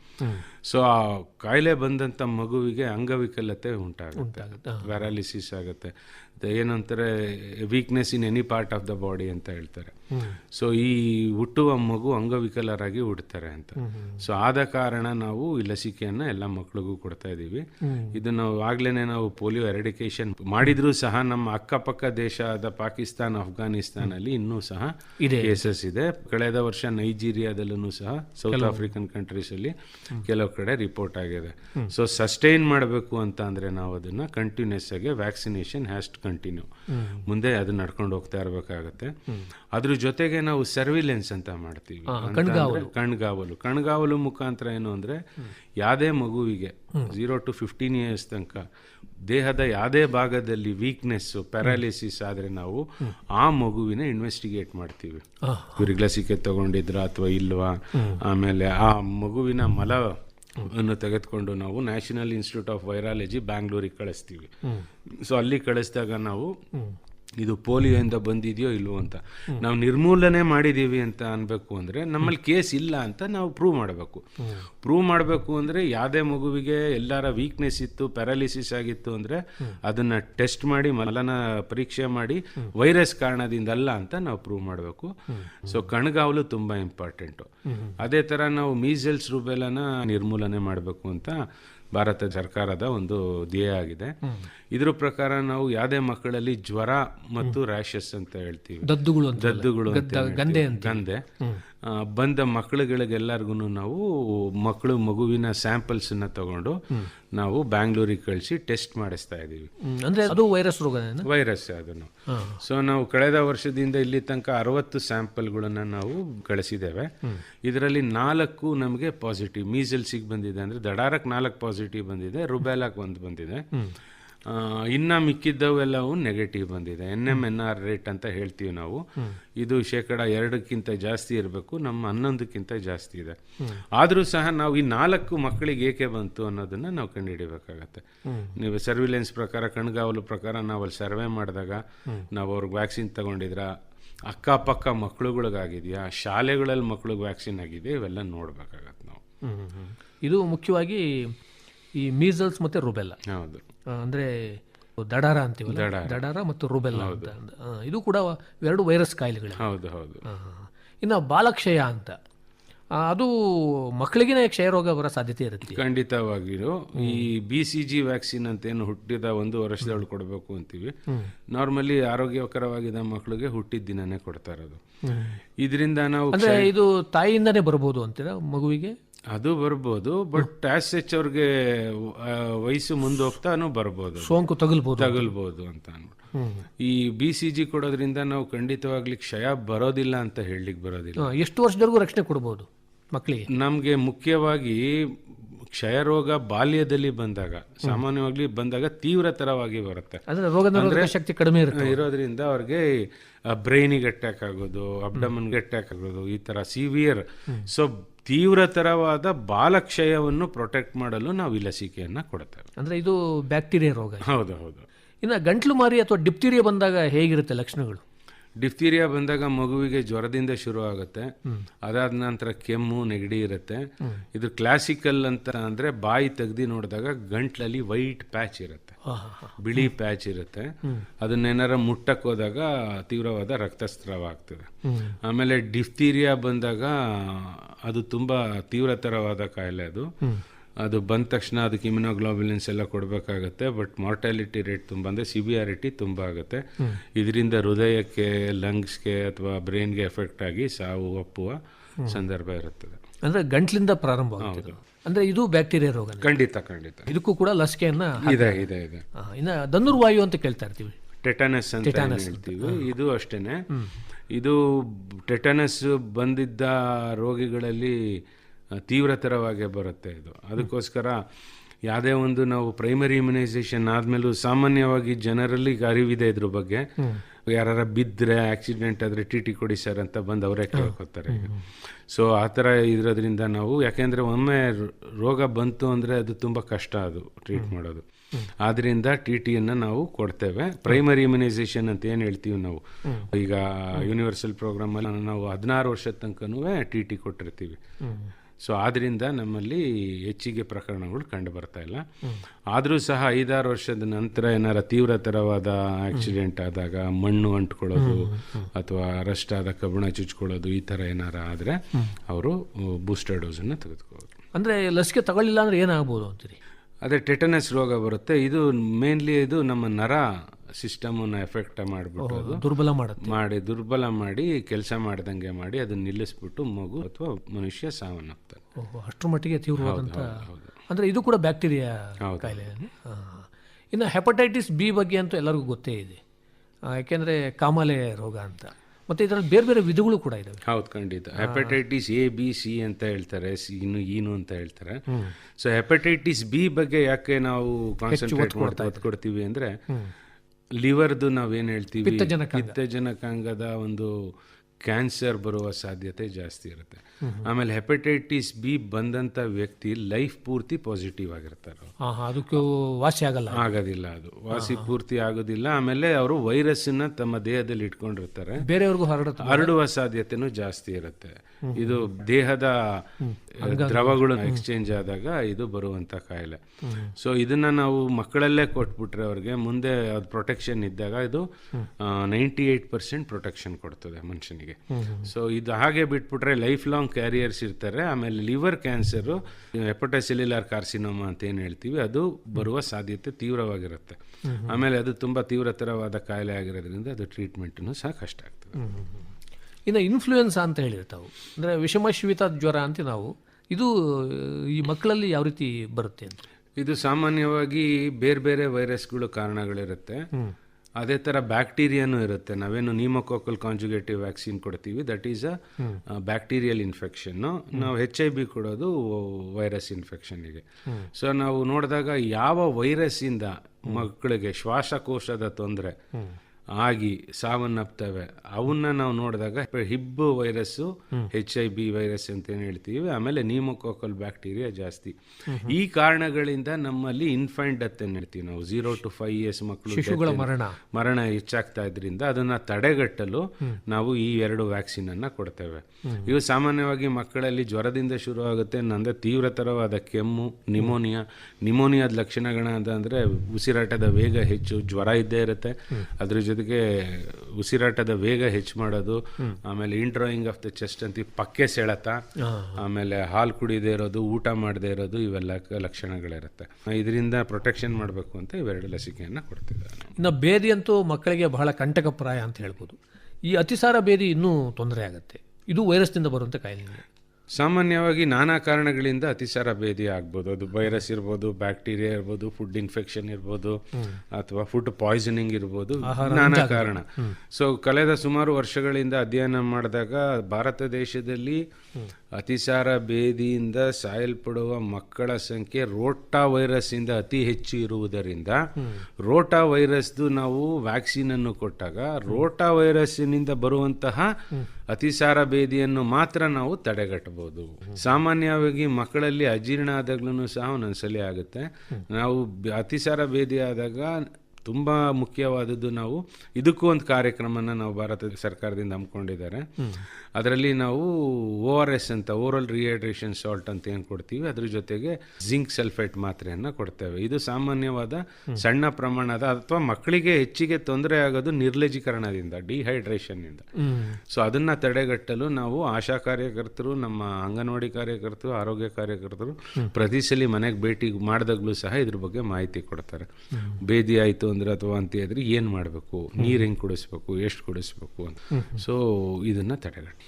ಸೊ ಆ ಕಾಯಿಲೆ ಬಂದಂಥ ಮಗುವಿಗೆ ಅಂಗವಿಕಲತೆ ಉಂಟಾಗುತ್ತೆ. ಪ್ಯಾರಾಲಿಸಿಸ್ ಆಗುತ್ತೆ. ಏನಂತಾರೆ weakness in any part of the body ಅಂತ ಹೇಳ್ತಾರೆ. ಸೊ ಈ ಹುಟ್ಟುವ ಮಗು ಅಂಗವಿಕಲರಾಗಿ ಹುಡ್ತಾರೆ ಅಂತ. ಸೊ ಆದ ಕಾರಣ ನಾವು ಈ ಲಸಿಕೆಯನ್ನು ಎಲ್ಲ ಮಕ್ಕಳಿಗೂ ಕೊಡ್ತಾ ಇದ್ದೀವಿ. ಇದು ನಾವು ಆಗ್ಲೇ ನಾವು ಪೋಲಿಯೋ ಎರಡಿಕೇಶನ್ ಮಾಡಿದ್ರೂ ಸಹ ನಮ್ಮ ಅಕ್ಕಪಕ್ಕ ದೇಶ ಆದ ಪಾಕಿಸ್ತಾನ ಅಫ್ಘಾನಿಸ್ತಾನಲ್ಲಿ ಇನ್ನೂ ಸಹ. ಕೇಸಸ್ ಇದೆ. ಕಳೆದ ವರ್ಷ ನೈಜೀರಿಯಾದಲ್ಲೂ ಸಹ ಸೌತ್ ಆಫ್ರಿಕನ್ ಕಂಟ್ರೀಸ್ ಅಲ್ಲಿ ಕೆಲವು ಕಡೆ ರಿಪೋರ್ಟ್ ಆಗಿದೆ. ಸೊ ಸಸ್ಟೈನ್ ಮಾಡಬೇಕು ಅಂತ ಅಂದ್ರೆ ನಾವು ಅದನ್ನ ಕಂಟಿನ್ಯೂಸ್ ಆಗಿ ವ್ಯಾಕ್ಸಿನೇಷನ್ ಹ್ಯಾಸ್ ಟು ಕಂಟಿನ್ಯೂ. ಮುಂದೆ ಅದು ನಡ್ಕೊಂಡು ಹೋಗ್ತಾ ಇರಬೇಕಾಗತ್ತೆ. ಅದ್ರ ಜೊತೆಗೆ ನಾವು ಸರ್ವಿಲೆನ್ಸ್ ಅಂತ ಮಾಡ್ತೀವಿ. ಕಣ್ಗಾವಲು. ಕಣ್ಗಾವಲು. ಮುಖಾಂತರ ಏನು ಅಂದ್ರೆ ಯಾವುದೇ ಮಗುವಿಗೆ ಝೀರೋ ಟು ಫಿಫ್ಟೀನ್ ಇಯರ್ಸ್ ತನಕ ದೇಹದ ಯಾವುದೇ ಭಾಗದಲ್ಲಿ ವೀಕ್ನೆಸ್ ಪ್ಯಾರಾಲಿಸಿಸ್ ಆದರೆ ನಾವು ಆ ಮಗುವಿನ ಇನ್ವೆಸ್ಟಿಗೇಟ್ ಮಾಡ್ತೀವಿ. ಇವ್ರಿಗೆ ಲಸಿಕೆ ತಗೊಂಡಿದ್ರ ಅಥವಾ ಇಲ್ವಾ? ಆಮೇಲೆ ಆ ಮಗುವಿನ ಮಲ ಅನ್ನು ತೆಗೆದುಕೊಂಡು ನಾವು ನ್ಯಾಷನಲ್ ಇನ್ಸ್ಟಿಟ್ಯೂಟ್ ಆಫ್ ವೈರಾಲಜಿ ಬ್ಯಾಂಗ್ಳೂರಿಗೆ ಕಳಿಸ್ತೀವಿ. ಸೊ ಅಲ್ಲಿ ಕಳಿಸಿದಾಗ ನಾವು ಇದು ಪೋಲಿಯೋಯಿಂದ ಬಂದಿದೆಯೋ ಇಲ್ವೋ ಅಂತ. ನಾವು ನಿರ್ಮೂಲನೆ ಮಾಡಿದ್ದೀವಿ ಅಂತ ಅನ್ಬೇಕು ಅಂದರೆ ನಮ್ಮಲ್ಲಿ ಕೇಸ್ ಇಲ್ಲ ಅಂತ ನಾವು ಪ್ರೂವ್ ಮಾಡಬೇಕು. ಪ್ರೂವ್ ಮಾಡಬೇಕು ಅಂದರೆ ಯಾವುದೇ ಮಗುವಿಗೆ ಎಲ್ಲರ ವೀಕ್ನೆಸ್ ಇತ್ತು ಪ್ಯಾರಾಲಿಸಿಸ್ ಆಗಿತ್ತು ಅಂದರೆ ಅದನ್ನು ಟೆಸ್ಟ್ ಮಾಡಿ ಮಲನ ಪರೀಕ್ಷೆ ಮಾಡಿ ವೈರಸ್ ಕಾರಣದಿಂದ ಅಲ್ಲ ಅಂತ ನಾವು ಪ್ರೂವ್ ಮಾಡಬೇಕು. ಸೊ ಕಣ್ಗಾವಲು ತುಂಬ ಇಂಪಾರ್ಟೆಂಟು ಅದೇ ಥರ ನಾವು ಮೀಸಲ್ಸ್ ರುಬೆಲನ ನಿರ್ಮೂಲನೆ ಮಾಡಬೇಕು ಅಂತ ಭಾರತ ಸರ್ಕಾರದ ಒಂದು ಧ್ಯೇಯ ಆಗಿದೆ. ಇದ್ರ ಪ್ರಕಾರ ನಾವು ಯಾವುದೇ ಮಕ್ಕಳಲ್ಲಿ ಜ್ವರ ಮತ್ತು ರ್ಯಾಶಸ್ ಅಂತ ಹೇಳ್ತೀವಿ. ದದ್ದುಗಳು ದದ್ದುಗಳು ಗಂದೆ ಆ, ಬಂದ ಮಕ್ಕಳುಗಳಿಗೆಲ್ಲರಿಗೂ ನಾವು ಮಕ್ಕಳು ಮಗುವಿನ ಸ್ಯಾಂಪಲ್ಸನ್ನ ತಗೊಂಡು ನಾವು ಬ್ಯಾಂಗ್ಳೂರಿಗೆ ಕಳಿಸಿ ಟೆಸ್ಟ್ ಮಾಡಿಸ್ತಾ ಇದ್ದೀವಿ. ಅಂದರೆ ಅದು ವೈರಸ್ ರೋಗ ವೈರಸ್ ಅದನ್ನು. ಸೊ ನಾವು ಕಳೆದ ವರ್ಷದಿಂದ ಇಲ್ಲಿ ತನಕ ಅರವತ್ತು ಸ್ಯಾಂಪಲ್ಗಳನ್ನು ನಾವು ಕಳಿಸಿದ್ದೇವೆ. ಇದರಲ್ಲಿ ನಾಲ್ಕು ನಮಗೆ ಪಾಸಿಟಿವ್ ಮೀಸಲ್ಸಿಗೆ ಬಂದಿದೆ ಅಂದರೆ ದಡಾರಕ್ಕೆ ನಾಲ್ಕು ಪಾಸಿಟಿವ್ ಬಂದಿದೆ ರುಬೆಲಾಕ್ ಒಂದು ಬಂದಿದೆ. ಇನ್ನ ಮಿಕ್ಕಿದ್ದವೆಲ್ಲವೂ ನೆಗೆಟಿವ್ ಬಂದಿದೆ. N M N R rate ಅಂತ ಹೇಳ್ತೀವಿ ನಾವು. ಇದು ಶೇಕಡ ಎರಡಕ್ಕಿಂತ ಜಾಸ್ತಿ ಇರಬೇಕು, ನಮ್ಮ ಹನ್ನೊಂದಕ್ಕಿಂತ ಜಾಸ್ತಿ ಇದೆ. ಆದರೂ ಸಹ ನಾವು ಈ ನಾಲ್ಕು ಮಕ್ಕಳಿಗೆ ಏಕೆ ಬಂತು ಅನ್ನೋದನ್ನು ನಾವು ಕಂಡುಹಿಡಿಬೇಕಾಗತ್ತೆ. ನೀವು ಸರ್ವಿಲೆನ್ಸ್ ಪ್ರಕಾರ, ಕಣ್ಗಾವಲು ಪ್ರಕಾರ ನಾವು ಅಲ್ಲಿ ಸರ್ವೆ ಮಾಡಿದಾಗ ನಾವು ಅವ್ರಿಗೆ ವ್ಯಾಕ್ಸಿನ್ ತಗೊಂಡಿದ್ರ, ಅಕ್ಕಪಕ್ಕ ಮಕ್ಕಳುಗಳಿಗಾಗಿದೆಯಾ ಶಾಲೆಗಳಲ್ಲಿ ಮಕ್ಳಿಗೆ ವ್ಯಾಕ್ಸಿನ್ ಆಗಿದೆ ಇವೆಲ್ಲ ನೋಡಬೇಕಾಗತ್ತೆ ನಾವು. ಇದು ಮುಖ್ಯವಾಗಿ ಈ ಮೀಸಲ್ಸ್ ಮತ್ತೆ ರುಬೆಲ್ಲ. ಹೌದು. ಅಂದ್ರೆ ದಡಾರ ಅಂತೀವಲ್ಲ? ದಡಾರ. ಮತ್ತು ರುಬೆಲ್ಲ ಅಂತ ಇದು ಕೂಡ ಎರಡು ವೈರಸ್ ಕಾಯಿಲೆಗಳು. ಹೌದು ಹೌದು. ಇನ್ನು ಬಾಲಕ್ಷಯ ಅಂತ. ಅದು ಮಕ್ಕಳಿಗಿನ ಕ್ಷಯ ರೋಗ ಬರೋ ಸಾಧ್ಯತೆ ಇರುತ್ತೆ. ಖಂಡಿತವಾಗಿಯೂ ಈ ಬಿ ಸಿ ಜಿ ವ್ಯಾಕ್ಸಿನ್ ಅಂತ ಏನು ಹುಟ್ಟಿದ ಒಂದು ವರ್ಷದೊಳಗೆ ಕೊಡಬೇಕು ಅಂತೀವಿ. ನಾರ್ಮಲಿ ಆರೋಗ್ಯಕರವಾಗಿದ್ದ ಮಕ್ಕಳಿಗೆ ಹುಟ್ಟಿದ ದಿನನೇ ಕೊಡ್ತಾರದು ಇದರಿಂದ ನಾವು ಅಂದ್ರೆ ಇದು ತಾಯಿಯಿಂದನೇ ಬರಬಹುದು ಅಂತೀರಾ ಮಗುವಿಗೆ? ಅದು ಬರ್ಬೋದು ಬಟ್ ಆಸ್ ಸಚ್ ಅವ್ರಿಗೆ ವಯಸ್ಸು ಮುಂದೆ ಹೋಗ್ತಾನು ಬರ್ಬೋದು ಸೋಂಕು ತಗಲ್ಬೋದು ತಗಲ್ಬೋದು ಅಂತ ಅನ್ಬಿಟ್ಟು. ಈ ಬಿ ಸಿ ಜಿ ಕೊಡೋದ್ರಿಂದ ನಾವು ಖಂಡಿತವಾಗ್ಲಿ ಕ್ಷಯ ಬರೋದಿಲ್ಲ ಅಂತ ಹೇಳಲಿಕ್ಕೆ ಬರೋದಿಲ್ಲ. ಎಷ್ಟು ವರ್ಷದವರೆಗೂ ರಕ್ಷಣೆ ಕೊಡ್ಬೋದು ಮಕ್ಕಳಿಗೆ ನಮಗೆ ಮುಖ್ಯವಾಗಿ ಕ್ಷಯ ರೋಗ ಬಾಲ್ಯದಲ್ಲಿ ಬಂದಾಗ ಸಾಮಾನ್ಯವಾಗಿ ಬಂದಾಗ ತೀವ್ರತರವಾಗಿ ಬರುತ್ತೆ. ಅಂದ್ರೆ ಶಕ್ತಿ ಕಡಿಮೆ ಇರೋದ್ರಿಂದ ಅವ್ರಿಗೆ ಬ್ರೈನಿಗೆ ಅಟ್ಯಾಕ್ ಆಗೋದು ಅಬ್ಡಮನ್ಗೆ ಅಟ್ಯಾಕ್ ಆಗೋದು ಈ ತರ ಸಿವಿಯರ್ ಸೊ ತೀವ್ರತರವಾದ ಬಾಲಕ್ಷಯವನ್ನು ಪ್ರೊಟೆಕ್ಟ್ ಮಾಡಲು ನಾವು ಈ ಲಸಿಕೆಯನ್ನು ಕೊಡ್ತೇವೆ. ಅಂದ್ರೆ ಇದು ಬ್ಯಾಕ್ಟೀರಿಯಾ ರೋಗ ಹೌದು ಹೌದು. ಇನ್ನು ಗಂಟ್ಲು ಮಾರಿ ಅಥವಾ ಡಿಪ್ತೀರಿಯಾ ಬಂದಾಗ ಹೇಗಿರುತ್ತೆ ಲಕ್ಷಣಗಳು? ಡಿಫ್ತೀರಿಯಾ ಬಂದಾಗ ಮಗುವಿಗೆ ಜ್ವರದಿಂದ ಶುರು ಆಗುತ್ತೆ. ಅದಾದ ನಂತರ ಕೆಮ್ಮು ನೆಗಡಿ ಇರುತ್ತೆ. ಇದು ಕ್ಲಾಸಿಕಲ್ ಅಂತ ಅಂದ್ರೆ ಬಾಯಿ ತೆಗ್ದು ನೋಡಿದಾಗ ಗಂಟ್ಲಲ್ಲಿ ವೈಟ್ ಪ್ಯಾಚ್ ಇರುತ್ತೆ. ಬಿಳಿ ಪ್ಯಾಚ್ ಇರುತ್ತೆ. ಅದನ್ನೇನಾರ ಮುಟ್ಟಕ್ಕೆ ಹೋದಾಗ ತೀವ್ರವಾದ ರಕ್ತಸ್ರಾವ ಆಗ್ತದೆ ಆಮೇಲೆ ಡಿಫ್ತೀರಿಯಾ ಬಂದಾಗ ಅದು ತುಂಬ ತೀವ್ರತರವಾದ ಕಾಯಿಲೆ ಅದು. ಅದು ಬಂದ ತಕ್ಷಣ ಅದಕ್ಕೆ ಇಮ್ಯುನೋಗ್ಲೋಬುಲಿನ್ಸ್ ಎಲ್ಲ ಕೊಡಬೇಕಾಗತ್ತೆ ಬಟ್ ಮಾರ್ಟಾಲಿಟಿ ರೇಟ್ ತುಂಬ ಅಂದರೆ ಸಿವಿಯಾರಿಟಿ ತುಂಬ ಆಗುತ್ತೆ. ಇದರಿಂದ ಹೃದಯಕ್ಕೆ ಲಂಗ್ಸ್ಗೆ ಅಥವಾ ಬ್ರೈನ್ಗೆ ಎಫೆಕ್ಟ್ ಆಗಿ ಸಾವು ಒಪ್ಪುವ ಸಂದರ್ಭ ಇರುತ್ತದೆ. ಅಂದರೆ ಗಂಟ್ಲಿಂದ ಪ್ರಾರಂಭ ಆಗುತ್ತೆ ಅಂದ್ರೆ ಇದು ಬ್ಯಾಕ್ಟೀರಿಯಾ ರೋಗ ಖಂಡಿತ ಖಂಡಿತ. ಇದಕ್ಕೂ ಕೂಡ ಲಸಿಕೆಯನ್ನ ಇದೆ ಇದೆ ಇದೆ ಇನ್ನ ಧನುರ್ವಾಯು ಅಂತ ಕೇಳ್ತಾ ಇರ್ತೀವಿ. ಟೆಟನಸ್ ಅಂತ ಇರ್ತೀವಿ ಹೇಳ್ತೀವಿ. ಇದು ಅಷ್ಟೇನೆ. ಇದು ಟೆಟನಸ್ ಬಂದಿದ್ದ ರೋಗಿಗಳಲ್ಲಿ ತೀವ್ರತರವಾಗಿ ಬರುತ್ತೆ ಇದು. ಅದಕ್ಕೋಸ್ಕರ ಯಾವುದೇ ಒಂದು ನಾವು ಪ್ರೈಮರಿ ಇಮ್ಯುನೈಸೇಷನ್ ಆದಮೇಲೂ ಸಾಮಾನ್ಯವಾಗಿ ಜನರಲ್ಲಿ ಅರಿವಿದೆ ಇದ್ರ ಬಗ್ಗೆ. ಯಾರ ಬಿದ್ದರೆ ಆಕ್ಸಿಡೆಂಟ್ ಆದರೆ ಟಿ ಟಿ ಕೊಡಿ ಸರ್ ಅಂತ ಬಂದು ಅವರೇ ಕೇಳ್ಕೊತಾರೆ ಸೊ ಆ ಥರ ಇರೋದ್ರಿಂದ ನಾವು ಯಾಕೆಂದರೆ ಒಮ್ಮೆ ರೋಗ ಬಂತು ಅಂದರೆ ಅದು ತುಂಬ ಕಷ್ಟ ಅದು ಟ್ರೀಟ್ ಮಾಡೋದು. ಆದ್ದರಿಂದ ಟಿ ಟಿಯನ್ನು ನಾವು ಕೊಡ್ತೇವೆ. ಪ್ರೈಮರಿ ಇಮ್ಯುನೈಸೇಷನ್ ಅಂತ ಏನು ಹೇಳ್ತೀವಿ ನಾವು? ಈಗ ಯೂನಿವರ್ಸಲ್ ಪ್ರೋಗ್ರಾಮಲ್ಲಿ ನಾವು ಹದಿನಾರು ವರ್ಷದ ತನಕನೂ ಟಿ ಟಿ ಕೊಟ್ಟಿರ್ತೀವಿ. ಸೊ ಆದ್ದರಿಂದ ನಮ್ಮಲ್ಲಿ ಹೆಚ್ಚಿಗೆ ಪ್ರಕರಣಗಳು ಕಂಡು ಬರ್ತಾ ಇಲ್ಲ. ಆದರೂ ಸಹ ಐದಾರು ವರ್ಷದ ನಂತರ ಏನಾರ ತೀವ್ರತರವಾದ ಆಕ್ಸಿಡೆಂಟ್ ಆದಾಗ ಮಣ್ಣು ಅಂಟ್ಕೊಳ್ಳೋದು ಅಥವಾ ರಸ್ಟ್ ಆದ ಕಬ್ಬಣ ಚುಚ್ಕೊಳ್ಳೋದು ಈ ಥರ ಏನಾರ ಆದರೆ ಅವರು ಬೂಸ್ಟರ್ ಡೋಸನ್ನು ತೆಗೆದುಕೊಳ್ಳೋದು ಅಂದರೆ ಲಸಿಕೆ ತಗೊಳ್ಳಿಲ್ಲ ಅಂದರೆ ಏನಾಗ್ಬೋದು ಅಂತೀರಿ? ಅದೇ ಟೆಟನಸ್ ರೋಗ ಬರುತ್ತೆ. ಇದು ಮೇನ್ಲಿ ಇದು ನಮ್ಮ ನರ ಸಿಸ್ಟಮನ್ನು ಎಫೆಕ್ಟ್ ಮಾಡಿಬಿಟ್ಟು ಅದು ದುರ್ಬಲ ಮಾಡುತ್ತೆ. ಮಾಡಿ ದುರ್ಬಲ ಮಾಡಿ ಕೆಲಸ ಮಾಡ್ದಂಗೆ ಮಾಡಿ ಅದನ್ನ ನಿಲ್ಲಿಸ್ಬಿಟ್ಟು ಮಗು ಅಥವಾ ಮನುಷ್ಯ ಸಾವನ್ನಪ್ತಾನೆ. ಅಷ್ಟರ ಮಟ್ಟಿಗೆ ತೀವ್ರವಾದಂತ ಅಂದ್ರೆ ಇದು ಕೂಡ ಬ್ಯಾಕ್ಟೀರಿಯಾ ಕಾಯಿಲೆ ಇನ್ನು ಹೆಪಟೈಟಿಸ್ ಬಿ ಬಗ್ಗೆ ಅಂತೂ ಎಲ್ಲರಿಗೂ ಗೊತ್ತೇ ಇದೆ. ಯಾಕೆಂದ್ರೆ ಯಾಕೆಂದರೆ ಕಾಮಾಲೆ ರೋಗ ಅಂತ. ಮತ್ತು ಇದರಲ್ಲಿ ಬೇರೆ ಬೇರೆ ವಿಧಗಳು ಕೂಡ ಇದೆ ಹೌದು ಖಂಡಿತ. ಹೆಪಟೈಟಿಸ್ ಎ ಬಿ ಸಿ ಅಂತ ಹೇಳ್ತಾರೆ. ಇನ್ನು ಈನು ಅಂತ ಹೇಳ್ತಾರೆ. ಸೊ ಹೆಪಟೈಟಿಸ್ ಬಿ ಬಗ್ಗೆ ಯಾಕೆ ನಾವು ಕಾನ್ಸಂಟ್ರೇಟ್ ಮಾಡ್ತಾ ಕೊಡ್ತೀವಿ ಅಂದ್ರೆ ಲಿವರ್ದು ನಾವೇನು ಹೇಳ್ತೀವಿ? ಪಿತ್ತಜನಕಾಂಗದ ಒಂದು ಕ್ಯಾನ್ಸರ್ ಬರುವ ಸಾಧ್ಯತೆ ಜಾಸ್ತಿ ಇರುತ್ತೆ. ಆಮೇಲೆ ಹೆಪಟೈಟಿಸ್ ಬಿ ಬಂದಂಥ ವ್ಯಕ್ತಿ ಲೈಫ್ ಪೂರ್ತಿ ಪಾಸಿಟಿವ್ ಆಗಿರ್ತಾರೆ ಅದಕ್ಕೆ ವಾಸಿ ಆಗಲ್ಲ. ಆಗೋದಿಲ್ಲ ಅದು. ವಾಸಿ ಪೂರ್ತಿ ಆಗೋದಿಲ್ಲ. ಆಮೇಲೆ ಅವರು ವೈರಸ್ಸನ್ನ ತಮ್ಮ ದೇಹದಲ್ಲಿ ಇಟ್ಕೊಂಡಿರ್ತಾರೆ. ಬೇರೆಯವ್ರಿಗೂ ಹರಡುತ್ತೆ? ಹರಡುವ ಸಾಧ್ಯತೆನೂ ಜಾಸ್ತಿ ಇರುತ್ತೆ. ಇದು ದೇಹದ ದ್ರವಗಳು ಎಕ್ಸ್ಚೇಂಜ್ ಆದಾಗ ಇದು ಬರುವಂತ ಕಾಯಿಲೆ. ಸೊ ಇದನ್ನ ನಾವು ಮಕ್ಕಳಲ್ಲೇ ಕೊಟ್ಬಿಟ್ರೆ ಅವ್ರಿಗೆ ಮುಂದೆ ಅದು ಪ್ರೊಟೆಕ್ಷನ್ ಇದ್ದಾಗ ಇದು ನೈಂಟಿ ಏಟ್ ಪರ್ಸೆಂಟ್ ಪ್ರೊಟೆಕ್ಷನ್ ಕೊಡ್ತದೆ ಮನುಷ್ಯನಿಗೆ. ಸೊ ಇದು ಹಾಗೆ ಬಿಟ್ಬಿಟ್ರೆ ಲೈಫ್ ಲಾಂಗ್ ಕ್ಯಾರಿಯರ್ಸ್ ಇರ್ತಾರೆ. ಆಮೇಲೆ ಲಿವರ್ ಕ್ಯಾನ್ಸರು ಹೆಪಟೈಸಿಲಿಲಾರ್ ಕಾರ್ಸಿನೋಮಾ ಅಂತ ಏನು ಹೇಳ್ತೀವಿ ಅದು ಬರುವ ಸಾಧ್ಯತೆ ತೀವ್ರವಾಗಿರುತ್ತೆ. ಆಮೇಲೆ ಅದು ತುಂಬ ತೀವ್ರತರವಾದ ಕಾಯಿಲೆ ಆಗಿರೋದ್ರಿಂದ ಅದು ಟ್ರೀಟ್ಮೆಂಟನ್ನು ಸಹ ಕಷ್ಟ ಆಗ್ತದೆ. ಇನ್ನು ಇನ್ಫ್ಲೂಯೆನ್ಸಾ ಅಂತ ಹೇಳಿರ್ತಾವೆ. ಅಂದರೆ ವಿಷಮಶ್ವಿತ ಜ್ವರ ಅಂತ ನಾವು ಇದು ಈ ಮಕ್ಕಳಲ್ಲಿ ಯಾವ ರೀತಿ ಬರುತ್ತೆ ಅಂತ? ಇದು ಸಾಮಾನ್ಯವಾಗಿ ಬೇರೆ ಬೇರೆ ವೈರಸ್ಗಳು ಕಾರಣಗಳಿರುತ್ತೆ. ಅದೇ ಥರ ಬ್ಯಾಕ್ಟೀರಿಯಾನು ಇರುತ್ತೆ. ನಾವೇನು ನೀಮೋಕೋಕಲ್ ಕಾಂಜುಗೇಟಿವ್ ವ್ಯಾಕ್ಸಿನ್ ಕೊಡ್ತೀವಿ. ದಟ್ ಈಸ್ ಅ ಬ್ಯಾಕ್ಟೀರಿಯಲ್ ಇನ್ಫೆಕ್ಷನ್ನು ನಾವು ಹೆಚ್ ಐ ಬಿ ಕೊಡೋದು ವೈರಸ್ ಇನ್ಫೆಕ್ಷನ್ಗೆ ಸೊ ನಾವು ನೋಡಿದಾಗ ಯಾವ ವೈರಸ್ಸಿಂದ ಮಕ್ಕಳಿಗೆ ಶ್ವಾಸಕೋಶದ ತೊಂದರೆ ಆಗಿ ಸಾವನ್ನಪ್ತವೆ. ಅವನ್ನ ನಾವು ನೋಡಿದಾಗ Hib virus H I B virus ಅಂತ ಏನು ಹೇಳ್ತೀವಿ. ಆಮೇಲೆ ನೀಮೋಕೋಕಲ್ ಬ್ಯಾಕ್ಟೀರಿಯಾ ಜಾಸ್ತಿ. ಈ ಕಾರಣಗಳಿಂದ ನಮ್ಮಲ್ಲಿ ಇನ್ಫೈಂಟ್ ಡೆತ್ ಅಂತ ಹೇಳ್ತೀವಿ ನಾವು. ಝೀರೋ ಟು ಫೈವ್ ಇಯರ್ಸ್ ಮಕ್ಕಳು ಮರಣ. ಮರಣ ಹೆಚ್ಚಾಗ್ತಾ ಇದ್ರಿಂದ ಅದನ್ನ ತಡೆಗಟ್ಟಲು ನಾವು ಈ ಎರಡು ವ್ಯಾಕ್ಸಿನ್ ಅನ್ನ ಕೊಡ್ತೇವೆ. ಇವು ಸಾಮಾನ್ಯವಾಗಿ ಮಕ್ಕಳಲ್ಲಿ ಜ್ವರದಿಂದ ಶುರು ಆಗುತ್ತೆ ಅಂದ್ರೆ ತೀವ್ರತರವಾದ ಕೆಮ್ಮು ನಿಮೋನಿಯಾ ನಿಮೋನಿಯಾದ ಲಕ್ಷಣಗಳ ಅಂತಂದ್ರೆ ಉಸಿರಾಟದ ವೇಗ ಹೆಚ್ಚು ಜ್ವರ ಇದ್ದೇ ಇರುತ್ತೆ. ಅದ್ರ ಜೊತೆಗೆ ಉಸಿರಾಟದ ವೇಗ ಹೆಚ್ಚು ಮಾಡೋದು ಆಮೇಲೆ ಇಂಡ್ರಾಯಿಂಗ್ ಆಫ್ ದ ಚೆಸ್ಟ್ ಅಂತ ಪಕ್ಕೆ ಸೆಳೆತ ಆಮೇಲೆ ಹಾಲು ಕುಡಿದೆ ಇರೋದು ಊಟ ಮಾಡದೇ ಇರೋದು ಇವೆಲ್ಲ ಲಕ್ಷಣಗಳಿರುತ್ತೆ. ಇದರಿಂದ ಪ್ರೊಟೆಕ್ಷನ್ ಮಾಡಬೇಕು ಅಂತ ಇವೆರಡು ಲಸಿಕೆಯನ್ನು ಕೊಡ್ತಿದ್ದಾರೆ. ಇನ್ನು ಬೇದಿ ಅಂತೂ ಮಕ್ಕಳಿಗೆ ಬಹಳ ಕಂಟಕಪ್ರಾಯ ಅಂತ ಹೇಳ್ಬೋದು. ಈ ಅತಿಸಾರ ಬೇದಿ ಇನ್ನೂ ತೊಂದರೆ ಆಗುತ್ತೆ. ಇದು ವೈರಸ್ನಿಂದ ಬರುವಂಥ ಕಾಯಿಲೆ ಸಾಮಾನ್ಯವಾಗಿ ನಾನಾ ಕಾರಣಗಳಿಂದ ಅತಿಸಾರ ಭೇದಿ ಆಗ್ಬೋದು. ಅದು ವೈರಸ್ ಇರ್ಬೋದು ಬ್ಯಾಕ್ಟೀರಿಯಾ ಇರ್ಬೋದು ಫುಡ್ ಇನ್ಫೆಕ್ಷನ್ ಇರ್ಬೋದು ಅಥವಾ ಫುಡ್ ಪಾಯ್ಸನಿಂಗ್ ಇರ್ಬೋದು. ನಾನಾ ಕಾರಣ. ಸೊ ಕಳೆದ ಸುಮಾರು ವರ್ಷಗಳಿಂದ ಅಧ್ಯಯನ ಮಾಡಿದಾಗ ಭಾರತ ದೇಶದಲ್ಲಿ ಅತಿಸಾರ ಭೇದಿಯಿಂದ ಸಾಯಲ್ಪಡುವ ಮಕ್ಕಳ ಸಂಖ್ಯೆ ರೋಟಾ ವೈರಸ್ಸಿಂದ ಅತಿ ಹೆಚ್ಚು ಇರುವುದರಿಂದ ರೋಟಾ ವೈರಸ್ದು ನಾವು ವ್ಯಾಕ್ಸಿನ್ ಅನ್ನು ಕೊಟ್ಟಾಗ ರೋಟಾ ವೈರಸ್ಸಿನಿಂದ ಬರುವಂತಹ ಅತಿಸಾರ ಭೇದಿಯನ್ನು ಮಾತ್ರ ನಾವು ತಡೆಗಟ್ಟಬಹುದು. ಸಾಮಾನ್ಯವಾಗಿ ಮಕ್ಕಳಲ್ಲಿ ಅಜೀರ್ಣ ಆದಾಗ್ಲೂ ಸಹ ಒಂದೊಂದ್ಸಲಿ ಆಗುತ್ತೆ. ನಾವು ಅತಿಸಾರ ಭೇದಿ ಆದಾಗ ತುಂಬ ಮುಖ್ಯವಾದದ್ದು ನಾವು ಇದಕ್ಕೂ ಒಂದು ಕಾರ್ಯಕ್ರಮನ ನಾವು ಭಾರತ ಸರ್ಕಾರದಿಂದ ಹಮ್ಮಿಕೊಂಡಿದ್ದಾರೆ. ಅದರಲ್ಲಿ ನಾವು ಓ ಆರ್ ಎಸ್ ಅಂತ ಓರಲ್ ರಿಹೈಡ್ರೇಷನ್ ಸಾಲ್ಟ್ ಅಂತ ಏನು ಕೊಡ್ತೀವಿ ಅದ್ರ ಜೊತೆಗೆ ಜಿಂಕ್ ಸಲ್ಫೇಟ್ ಮಾತ್ರೆಯನ್ನು ಕೊಡ್ತೇವೆ. ಇದು ಸಾಮಾನ್ಯವಾದ ಸಣ್ಣ ಪ್ರಮಾಣದ ಅಥವಾ ಮಕ್ಕಳಿಗೆ ಹೆಚ್ಚಿಗೆ ತೊಂದರೆ ಆಗೋದು ನಿರ್ಲಜೀಕರಣದಿಂದ ಡಿಹೈಡ್ರೇಷನ್ನಿಂದ ಸೊ ಅದನ್ನ ತಡೆಗಟ್ಟಲು ನಾವು ಆಶಾ ಕಾರ್ಯಕರ್ತರು ನಮ್ಮ ಅಂಗನವಾಡಿ ಕಾರ್ಯಕರ್ತರು ಆರೋಗ್ಯ ಕಾರ್ಯಕರ್ತರು ಪ್ರತಿ ಸಲ ಮನೆಗೆ ಭೇಟಿ ಮಾಡಿದಾಗಲೂ ಸಹ ಇದ್ರ ಬಗ್ಗೆ ಮಾಹಿತಿ ಕೊಡ್ತಾರೆ. ಬೇದಿ ಆಯಿತು ಅಂದ್ರೆ ಅಥವಾ ಅಂತ ಹೇಳಿದ್ರೆ ಏನು ಮಾಡಬೇಕು ನೀರು ಹೆಂಗೆ ಕುಡಿಸ್ಬೇಕು ಎಷ್ಟು ಕುಡಿಸ್ಬೇಕು ಅಂತ. ಸೊ ಇದನ್ನ ತಡೆಗಟ್ಟಿ.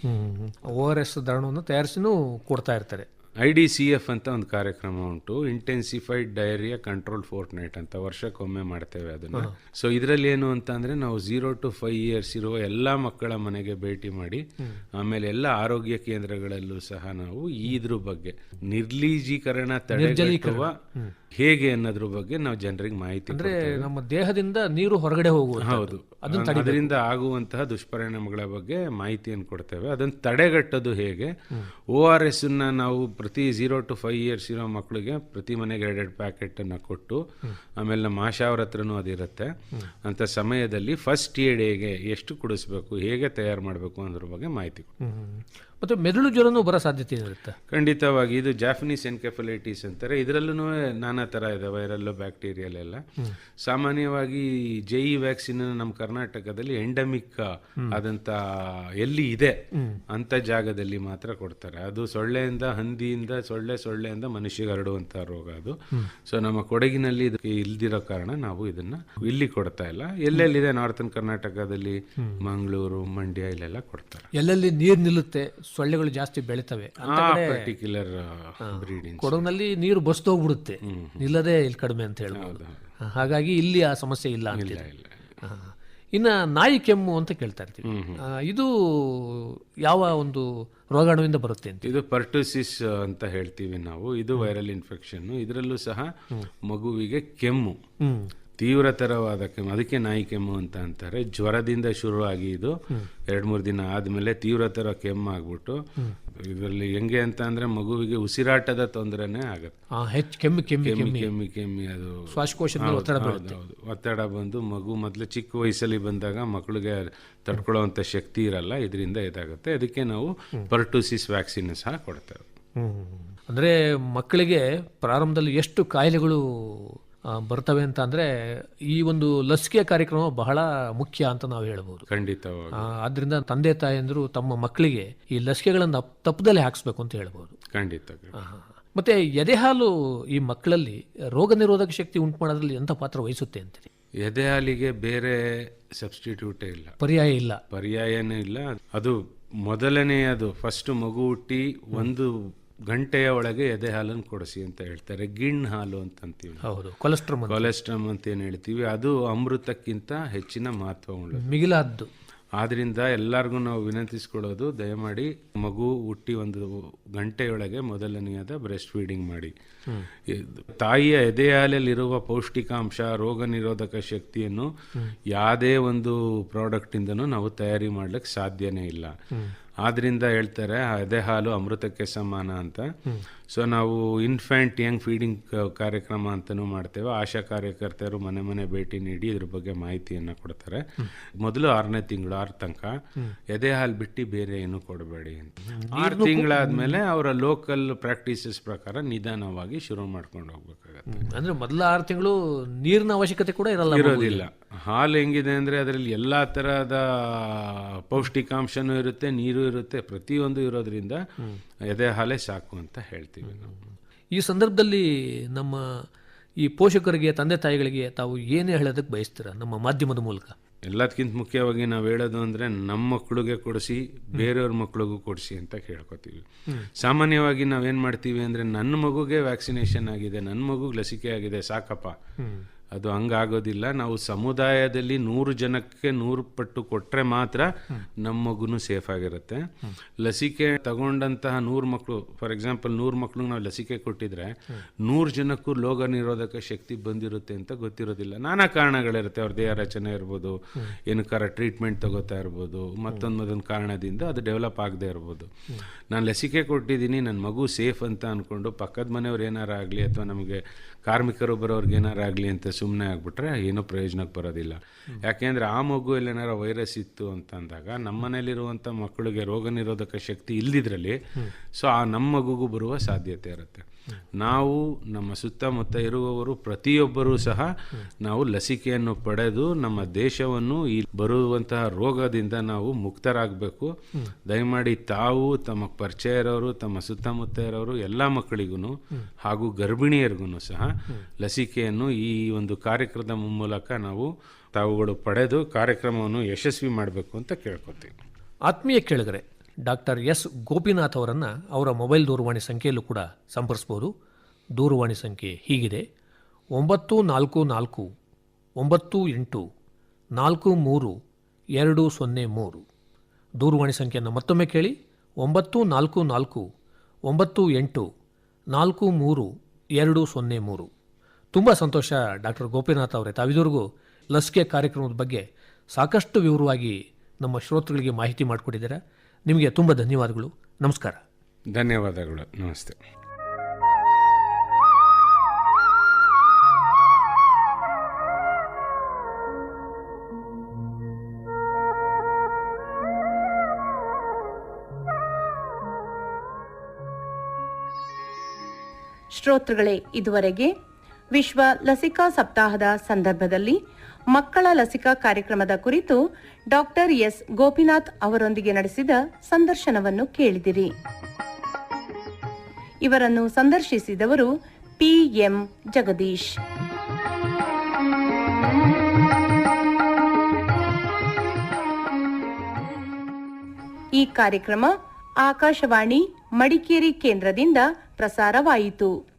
ಓ ಆರ್ ಎಸ್ ದ್ರಾವಣವನ್ನು ತಯಾರಿಸಿನೂ ಕೊಡ್ತಾ ಇರ್ತಾರೆ. ಐ ಡಿ ಸಿ ಎಫ್ ಅಂತ ಒಂದು ಕಾರ್ಯಕ್ರಮ ಉಂಟು. Intensified diarrhoea control fortnight ಅಂತ ವರ್ಷಕ್ಕೊಮ್ಮೆ ಮಾಡ್ತೇವೆ ಅದನ್ನ. ಸೊ ಇದರಲ್ಲಿ ಏನು ಅಂತ ಅಂದ್ರೆ ನಾವು ಝೀರೋ ಟು ಫೈವ್ ಇಯರ್ಸ್ ಇರುವ ಎಲ್ಲ ಮಕ್ಕಳ ಮನೆಗೆ ಭೇಟಿ ಮಾಡಿ ಆಮೇಲೆ ಎಲ್ಲ ಆರೋಗ್ಯ ಕೇಂದ್ರಗಳಲ್ಲೂ ಸಹ ನಾವು ಇದ್ರ ಬಗ್ಗೆ ನಿರ್ಲೀಜೀಕರಣ ತಡೆಗಟ್ಟುವ ಹೇಗೆ ಅನ್ನೋದ್ರ ಬಗ್ಗೆ ನಾವು ಜನರಿಗೆ ಮಾಹಿತಿ ಅಂದ್ರೆ ನಮ್ಮ ದೇಹದಿಂದ ನೀರು ಹೊರಗಡೆ ಹೋಗುವ ಹೌದು. ಅದರಿಂದ ಆಗುವಂತಹ ದುಷ್ಪರಿಣಾಮಗಳ ಬಗ್ಗೆ ಮಾಹಿತಿಯನ್ನು ಕೊಡ್ತೇವೆ. ಅದನ್ನು ತಡೆಗಟ್ಟೋದು ಹೇಗೆ? ಓ ಆರ್ ಎಸ್ ನಾವು ಪ್ರತಿ ಝೀರೋ ಟು ಫೈವ್ ಇಯರ್ಸ್ ಇರೋ ಮಕ್ಕಳಿಗೆ ಪ್ರತಿ ಮನೆಗೆ ಎರಡೆರಡು ಪ್ಯಾಕೆಟನ್ನು ಕೊಟ್ಟು, ಆಮೇಲೆ ನಮ್ಮ ಆಶಾ ಹತ್ರನೂ ಅದಿರುತ್ತೆ ಅಂಥ ಸಮಯದಲ್ಲಿ ಫಸ್ಟ್ ಏಡ್ ಹೇಗೆ ಎಷ್ಟು ಕುಡಿಸ್ಬೇಕು, ಹೇಗೆ ತಯಾರು ಮಾಡಬೇಕು ಅನ್ನೋದ್ರ ಬಗ್ಗೆ ಮಾಹಿತಿ. ಮತ್ತೆ ಮೆದುಳು ಜ್ವರನೂ ಬರೋ ಸಾಧ್ಯತೆ ಇರುತ್ತೆ. ಖಂಡಿತವಾಗಿ ಇದು ಜಾಫನೀಸ್ ಎನ್ಕೆಫಲೈಟಿಸ್ ಅಂತಾರೆ. ಇದರಲ್ಲೂ ನಾನಾ ಥರ ಇದೆ ವೈರಲ್ಲು ಬ್ಯಾಕ್ಟೀರಿಯಲ್ ಎಲ್ಲ. ಸಾಮಾನ್ಯವಾಗಿ ಜೆ ಇ ವ್ಯಾಕ್ಸಿನ್ ನಮ್ಮ ಕರ್ನಾಟಕದಲ್ಲಿ ಎಂಡಮಿಕ್ ಆದಂಥ ಎಲ್ಲಿ ಇದೆ ಅಂತ ಜಾಗದಲ್ಲಿ ಮಾತ್ರ ಕೊಡ್ತಾರೆ. ಅದು ಸೊಳ್ಳೆಯಿಂದ ಹಂದಿಯಿಂದ ಸೊಳ್ಳೆ ಸೊಳ್ಳೆಯಿಂದ ಮನುಷ್ಯಗೆ ಹರಡುವಂಥ ರೋಗ ಅದು. ಸೊ ನಮ್ಮ ಕೊಡಗಿನಲ್ಲಿ ಇದಕ್ಕೆ ಇಲ್ದಿರೋ ಕಾರಣ ನಾವು ಇದನ್ನ ಇಲ್ಲಿ ಕೊಡ್ತಾ ಇಲ್ಲ. ಎಲ್ಲೆಲ್ಲಿದೆ ನಾರ್ತನ್ ಕರ್ನಾಟಕದಲ್ಲಿ? ಮಂಗಳೂರು ಮಂಡ್ಯ ಇಲ್ಲೆಲ್ಲ ಕೊಡ್ತಾರೆ. ಎಲ್ಲೆಲ್ಲಿ ನೀರು ನಿಲ್ಲುತ್ತೆ ಸೊಳ್ಳೆಗಳು ಜಾಸ್ತಿ ಬೆಳಿತವೆ. ಪರ್ಟಿಕ್ಯುಲರ್ ಬ್ರೀಡಿಂಗ್ ಕೊಡಗಿನಲ್ಲಿ ನೀರು ಬಸ್ತೋಗ್ಬಿಡುತ್ತೆ ನಿಲ್ಲದೆ ಇಲ್ಲಿ ಕಡಿಮೆ ಅಂತ ಹೇಳ್ಬೋದು. ಹಾಗಾಗಿ ಇಲ್ಲಿ ಆ ಸಮಸ್ಯೆ ಇಲ್ಲ ಅಂತ ಇನ್ನು ಇನ್ನ ನಾಯಿ ಕೆಮ್ಮು ಅಂತ ಕೇಳ್ತಾ ಇರ್ತೀವಿ. ಇದು ಯಾವ ಒಂದು ರೋಗಾಣುವಿಂದ ಬರುತ್ತೆ ಅಂತ. ಇದು ಪರ್ಟೋಸಿಸ್ ಅಂತ ಹೇಳ್ತೀವಿ ನಾವು. ಇದು ವೈರಲ್ ಇನ್ಫೆಕ್ಷನ್ ಇದರಲ್ಲೂ ಸಹ ಮಗುವಿಗೆ ಕೆಮ್ಮು. ತೀವ್ರತರವಾದ ಕೆಮ್ಮು ಅದಕ್ಕೆ ನಾಯಿ ಕೆಮ್ಮು ಅಂತ ಅಂತಾರೆ. ಜ್ವರದಿಂದ ಶುರುವಾಗಿ ಇದು. ಎರಡು ಮೂರು ದಿನ ಆದಮೇಲೆ ತೀವ್ರತರ ಕೆಮ್ಮು ಆಗ್ಬಿಟ್ಟು ಇದರಲ್ಲಿ ಹೆಂಗೆ ಅಂತ ಅಂದ್ರೆ ಮಗುವಿಗೆ ಉಸಿರಾಟದ ತೊಂದರೆನೇ ಆಗುತ್ತೆ. ಕೆಮ್ಮು ಕೆಮ್ಮಿ ಕೆಮ್ಮಿ ಕೆಮ್ಮಿ. ಅದು. ಶ್ವಾಸಕೋಶದ ಒತ್ತಡ ಒತ್ತಡ ಬಂದು ಮಗು ಮೊದಲು ಚಿಕ್ಕ ವಯಸ್ಸಲ್ಲಿ ಬಂದಾಗ ಮಕ್ಕಳಿಗೆ ತಡ್ಕೊಳ್ಳುವಂಥ ಶಕ್ತಿ ಇರಲ್ಲ ಇದರಿಂದ ಇದಾಗುತ್ತೆ. ಅದಕ್ಕೆ ನಾವು ಪರ್ಟೂಸಿಸ್ ವ್ಯಾಕ್ಸಿನ್ ಸಹ ಕೊಡ್ತೇವೆ. ಅಂದ್ರೆ ಮಕ್ಕಳಿಗೆ ಪ್ರಾರಂಭದಲ್ಲಿ ಎಷ್ಟು ಕಾಯಿಲೆಗಳು ಬರ್ತವೆ ಅಂತ ಅಂದರೆ ಈ ಒಂದು ಲಸಿಕೆ ಕಾರ್ಯಕ್ರಮ ಬಹಳ ಮುಖ್ಯ ಅಂತ ನಾವು ಹೇಳ್ಬೋದು. ಖಂಡಿತ ಆದ್ದರಿಂದ ಆದ್ರಿಂದ ತಂದೆ ತಾಯಿಯಂದರು ತಮ್ಮ ಮಕ್ಕಳಿಗೆ ಈ ಲಸಿಕೆಗಳನ್ನು ತಪ್ಪದಲ್ಲಿ ಹಾಕಿಸ್ಬೇಕು ಅಂತ ಹೇಳ್ಬೋದು. ಖಂಡಿತ ಮತ್ತೆ ಎದೆಹಾಲು ಈ ಮಕ್ಕಳಲ್ಲಿ ರೋಗ ನಿರೋಧಕ ಶಕ್ತಿ ಉಂಟು ಮಾಡೋದ್ರಲ್ಲಿ ಎಂಥ ಪಾತ್ರ ವಹಿಸುತ್ತೆ ಅಂತೀರಿ? ಎದೆ ಹಾಲಿಗೆ ಬೇರೆ ಸಬ್ಸ್ಟಿಟ್ಯೂಟೇ ಇಲ್ಲ. ಪರ್ಯಾಯ ಇಲ್ಲ. ಪರ್ಯಾಯನೇ ಇಲ್ಲ. ಅದು ಮೊದಲನೆಯದು ಫಸ್ಟ್ ಮಗು ಹುಟ್ಟಿ ಒಂದು ಗಂಟೆಯ ಒಳಗೆ ಎದೆ ಹಾಲನ್ನು ಕೊಡಿಸಿ ಅಂತ ಹೇಳ್ತಾರೆ. ಗಿಣ್ ಹಾಲು ಅಂತ ಅಂತೀವಿ ಹೌದು ಕೊಲೆಸ್ಟ್ರಮ್ ಕೊಲೆಸ್ಟ್ರಮ್ ಅಂತ ಏನು ಹೇಳ್ತೀವಿ? ಅದು ಅಮೃತಕ್ಕಿಂತ ಹೆಚ್ಚಿನ ಮಹತ್ವ ಮಿಗಿಲಾದ್ದು. ಆದ್ರಿಂದ ಎಲ್ಲರಿಗೂ ನಾವು ವಿನಂತಿಸ್ಕೊಳ್ಳೋದು ದಯಮಾಡಿ ಮಗು ಹುಟ್ಟಿ ಒಂದು ಗಂಟೆಯೊಳಗೆ ಮೊದಲನೆಯದ ಬ್ರೆಸ್ಟ್ ಫೀಡಿಂಗ್ ಮಾಡಿ. ತಾಯಿಯ ಎದೆ ಹಾಲಲ್ಲಿರುವ ಪೌಷ್ಟಿಕಾಂಶ ರೋಗ ನಿರೋಧಕ ಶಕ್ತಿಯನ್ನು ಯಾವುದೇ ಒಂದು ಪ್ರಾಡಕ್ಟಿಂದನೂ ನಾವು ತಯಾರಿ ಮಾಡ್ಲಿಕ್ಕೆ ಸಾಧ್ಯನೇ ಇಲ್ಲ. ಆದ್ರಿಂದ ಹೇಳ್ತಾರೆ ಎದೆ ಹಾಲು ಅಮೃತಕ್ಕೆ ಸಮಾನ ಅಂತ. ಸೊ ನಾವು ಇನ್ಫ್ಯಾಂಟ್ ಯಂಗ್ ಫೀಡಿಂಗ್ ಕಾರ್ಯಕ್ರಮ ಅಂತಲೂ ಮಾಡ್ತೇವೆ. ಆಶಾ ಕಾರ್ಯಕರ್ತರು ಮನೆ ಮನೆ ಭೇಟಿ ನೀಡಿ ಇದ್ರ ಬಗ್ಗೆ ಮಾಹಿತಿಯನ್ನು ಕೊಡ್ತಾರೆ. ಮೊದಲು ಆರನೇ ತಿಂಗಳು ಆರು ತನಕ ಎದೆ ಹಾಲು ಬಿಟ್ಟು ಬೇರೆ ಏನು ಕೊಡಬೇಡಿ ಅಂತ. ಆರು ತಿಂಗಳಾದ್ಮೇಲೆ ಅವರ ಲೋಕಲ್ ಪ್ರಾಕ್ಟೀಸಸ್ ಪ್ರಕಾರ ನಿಧಾನವಾಗಿ ಶುರು ಮಾಡ್ಕೊಂಡು ಹೋಗ್ಬೇಕಾಗತ್ತೆ. ಅಂದ್ರೆ ಮೊದಲ ಆರು ತಿಂಗಳು ನೀರಿನ ಅವಶ್ಯಕತೆ ಕೂಡ ಇರಲ್ಲ ಇರೋದಿಲ್ಲ. ಹಾಲು ಹೆಂಗಿದೆ ಅಂದ್ರೆ ಅದರಲ್ಲಿ ಎಲ್ಲಾ ತರಹದ ಪೌಷ್ಟಿಕಾಂಶನೂ ಇರುತ್ತೆ ನೀರು ಇರುತ್ತೆ ಪ್ರತಿಯೊಂದು ಇರೋದ್ರಿಂದ ಎದೆ ಹಾಲೇ ಸಾಕು ಅಂತ ಹೇಳ್ತೀವಿ ನಾವು. ಈ ಸಂದರ್ಭದಲ್ಲಿ ನಮ್ಮ ಈ ಪೋಷಕರಿಗೆ ತಂದೆ ತಾಯಿಗಳಿಗೆ ತಾವು ಏನೇ ಹೇಳೋದಕ್ಕೆ ಬಯಸ್ತೀರಾ ನಮ್ಮ ಮಾಧ್ಯಮದ ಮೂಲಕ? ಎಲ್ಲದಕ್ಕಿಂತ ಮುಖ್ಯವಾಗಿ ನಾವು ಹೇಳೋದು ಅಂದ್ರೆ ನಮ್ಮ ಮಕ್ಕಳಿಗೆ ಕೊಡಿಸಿ ಬೇರೆಯವ್ರ ಮಕ್ಳಿಗೂ ಕೊಡಿಸಿ ಅಂತ ಕೇಳ್ಕೊತೀವಿ. ಸಾಮಾನ್ಯವಾಗಿ ನಾವೇನು ಮಾಡ್ತೀವಿ ಅಂದ್ರೆ ನನ್ನ ಮಗುಗೆ ವ್ಯಾಕ್ಸಿನೇಷನ್ ಆಗಿದೆ ನನ್ನ ಮಗುಗೆ ಲಸಿಕೆ ಆಗಿದೆ ಸಾಕಪ್ಪ. ಅದು ಹಂಗಾಗೋದಿಲ್ಲ. ನಾವು ಸಮುದಾಯದಲ್ಲಿ ನೂರು ಜನಕ್ಕೆ ನೂರು ಪಟ್ಟು ಕೊಟ್ಟರೆ ಮಾತ್ರ ನಮ್ಮ ಮಗುನೂ ಸೇಫ್ ಆಗಿರುತ್ತೆ. ಲಸಿಕೆ ತಗೊಂಡಂತಹ ನೂರು ಮಕ್ಕಳು ಫಾರ್ ಎಕ್ಸಾಂಪಲ್ ನೂರು ಮಕ್ಳಿಗೆ ನಾವು ಲಸಿಕೆ ಕೊಟ್ಟಿದ್ರೆ ನೂರು ಜನಕ್ಕೂ ರೋಗ ನಿರೋಧಕ ಶಕ್ತಿ ಬಂದಿರುತ್ತೆ ಅಂತ ಗೊತ್ತಿರೋದಿಲ್ಲ. ನಾನಾ ಕಾರಣಗಳಿರುತ್ತೆ. ಅವ್ರ ದೇಹ ರಚನೆ ಇರ್ಬೋದು ಏನಕ್ಕಾರ ಟ್ರೀಟ್ಮೆಂಟ್ ತಗೋತಾ ಇರ್ಬೋದು ಮತ್ತೊಂದು ಮತ್ತೊಂದು ಕಾರಣದಿಂದ ಅದು ಡೆವಲಪ್ ಆಗದೆ ಇರ್ಬೋದು. ನಾನು ಲಸಿಕೆ ಕೊಟ್ಟಿದ್ದೀನಿ ನನ್ನ ಮಗು ಸೇಫ್ ಅಂತ ಅಂದ್ಕೊಂಡು ಪಕ್ಕದ ಮನೆಯವ್ರು ಏನಾರ ಆಗಲಿ ಅಥವಾ ನಮಗೆ ಕಾರ್ಮಿಕರು ಬರೋರ್ಗೆ ಏನಾರ ಆಗಲಿ ಅಂತ ಸುಮ್ಮನೆ ಆಗಿಬಿಟ್ರೆ ಏನೂ ಪ್ರಯೋಜನಕ್ಕೆ ಬರೋದಿಲ್ಲ. ಯಾಕೆಂದರೆ ಆ ಮಗುವಲ್ಲಿ ಏನಾರ ವೈರಸ್ ಇತ್ತು ಅಂತ ಅಂದಾಗ ನಮ್ಮ ಮನೇಲಿರುವಂಥ ಮಕ್ಕಳಿಗೆ ರೋಗ ನಿರೋಧಕ ಶಕ್ತಿ ಇಲ್ದಿದ್ರಲ್ಲಿ ಸೊ ಆ ನಮ್ಮ ಮಗುಗೂ ಬರುವ ಸಾಧ್ಯತೆ ಇರುತ್ತೆ. ನಾವು ನಮ್ಮ ಸುತ್ತಮುತ್ತ ಇರುವವರು ಪ್ರತಿಯೊಬ್ಬರೂ ಸಹ ನಾವು ಲಸಿಕೆಯನ್ನು ಪಡೆದು ನಮ್ಮ ದೇಶವನ್ನು ಈ ಬರುವಂತಹ ರೋಗದಿಂದ ನಾವು ಮುಕ್ತರಾಗಬೇಕು. ದಯಮಾಡಿ ತಾವು ತಮ್ಮ ಪರಿಚಯ ಇರೋರು, ತಮ್ಮ ಸುತ್ತಮುತ್ತ ಇರೋರು, ಎಲ್ಲ ಮಕ್ಕಳಿಗೂ ಹಾಗೂ ಗರ್ಭಿಣಿಯರಿಗೂ ಸಹ ಲಸಿಕೆಯನ್ನು ಈ ಒಂದು ಕಾರ್ಯಕ್ರಮದ ಮೂಲಕ ನಾವು ತಾವುಗಳು ಪಡೆದು ಕಾರ್ಯಕ್ರಮವನ್ನು ಯಶಸ್ವಿ ಮಾಡಬೇಕು ಅಂತ ಕೇಳ್ಕೊತೀವಿ. ಆತ್ಮೀಯ ಕೇಳಿದರೆ ಡಾಕ್ಟರ್ ಎಸ್. ಗೋಪಿನಾಥ್ ಅವರನ್ನು ಅವರ ಮೊಬೈಲ್ ದೂರವಾಣಿ ಸಂಖ್ಯೆಯಲ್ಲೂ ಕೂಡ ಸಂಪರ್ಸ್ಬೋದು. ದೂರವಾಣಿ ಸಂಖ್ಯೆ ಹೀಗಿದೆ. ಒಂಬತ್ತು ನಾಲ್ಕು ನಾಲ್ಕು, ಒಂಬತ್ತು ಎಂಟು, ನಾಲ್ಕು ಮೂರು, ಎರಡು ಸೊನ್ನೆ ಮೂರು. ದೂರವಾಣಿ ಸಂಖ್ಯೆಯನ್ನು ಮತ್ತೊಮ್ಮೆ ಕೇಳಿ, ಒಂಬತ್ತು ನಾಲ್ಕು ನಾಲ್ಕು, ಒಂಬತ್ತು ಎಂಟು, ನಾಲ್ಕು ಮೂರು ಎರಡು ಸೊನ್ನೆ ಮೂರು. ತುಂಬ ಸಂತೋಷ ಡಾಕ್ಟರ್ ಗೋಪಿನಾಥ್ ಅವರೇ. ತಾವಿದುವರೆಗೂ ಲಸಿಕೆ ಕಾರ್ಯಕ್ರಮದ ಬಗ್ಗೆ ಸಾಕಷ್ಟು ವಿವರವಾಗಿ ನಮ್ಮ ಶ್ರೋತೃಗಳಿಗೆ ಮಾಹಿತಿ ಮಾಡಿಕೊಟ್ಟಿದ್ದೀರಾ. ನಿಮಗೆ ತುಂಬ ಧನ್ಯವಾದಗಳು. ನಮಸ್ಕಾರ. ಧನ್ಯವಾದಗಳು. ನಮಸ್ತೆ. ಶ್ರೋತೃಗಳೇ, ಇದುವರೆಗೆ ವಿಶ್ವ ಲಸಿಕಾ ಸಪ್ತಾಹದ ಸಂದರ್ಭದಲ್ಲಿ ಮಕ್ಕಳ ಲಸಿಕಾ ಕಾರ್ಯಕ್ರಮದ ಕುರಿತು ಡಾಕ್ಟರ್ ಎಸ್. ಗೋಪಿನಾಥ್ ಅವರೊಂದಿಗೆ ನಡೆಸಿದ ಸಂದರ್ಶನವನ್ನು ಕೇಳಿದಿರಿ. ಇವರನ್ನು ಸಂದರ್ಶಿಸಿದವರು ಪಿಎಂ ಜಗದೀಶ್. ಈ ಕಾರ್ಯಕ್ರಮ ಆಕಾಶವಾಣಿ ಮಡಿಕೇರಿ ಕೇಂದ್ರದಿಂದ ಪ್ರಸಾರವಾಯಿತು.